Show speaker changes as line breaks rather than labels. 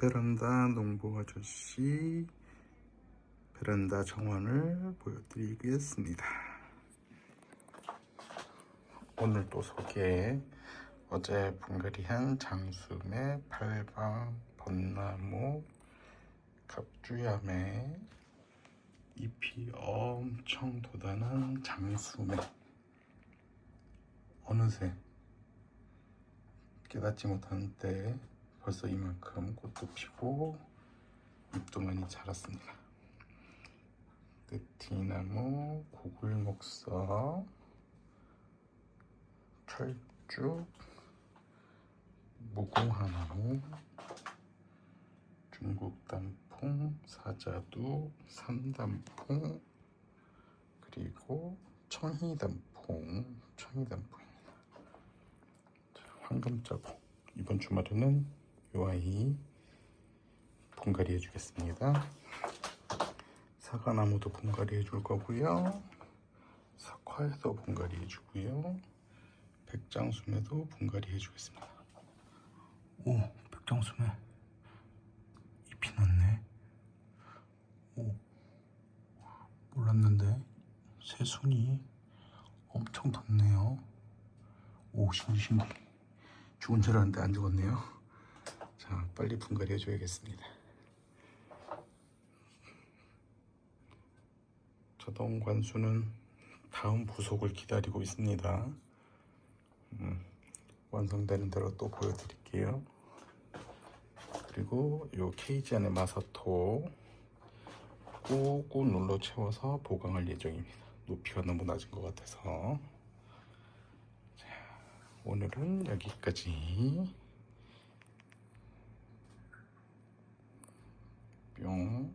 베란다 농부 아저씨 베란다 정원을 보여드리겠습니다. 오늘 또 소개 어제 분갈이한 장수매, 팔방, 벚나무, 갑주야매 잎이 엄청 돋아난 장수매 어느새 깨닫지 못한 때 벌써 이만큼 꽃도 피고 잎도 많이 자랐습니다. 느티나무, 고글목서, 철쭉, 무궁화나무, 중국 단풍, 사자두, 삼단풍, 그리고 청희단풍, 청희단풍입니다. 자, 황금자보. 이번 주말에는 요 아이 분갈이 해주겠습니다. 사과나무도 분갈이 해줄 거고요. 석화에도 분갈이 해주고요. 백장수매도 분갈이 해주겠습니다. 오, 백장수매 잎이 났네. 오, 몰랐는데 새 순이 엄청 닿네요. 오, 신기 신기. 죽은 줄 알았는데 안 죽었네요. 자, 빨리 분갈이 해줘야겠습니다. 자동 관수는 다음 부속을 기다리고 있습니다. 음, 완성되는 대로 또 보여드릴게요. 그리고 요 케이지 안에 마사토 꾹꾹 눌러 채워서 보강할 예정입니다. 높이가 너무 낮은 것 같아서. 자, 오늘은 여기까지. 뿅.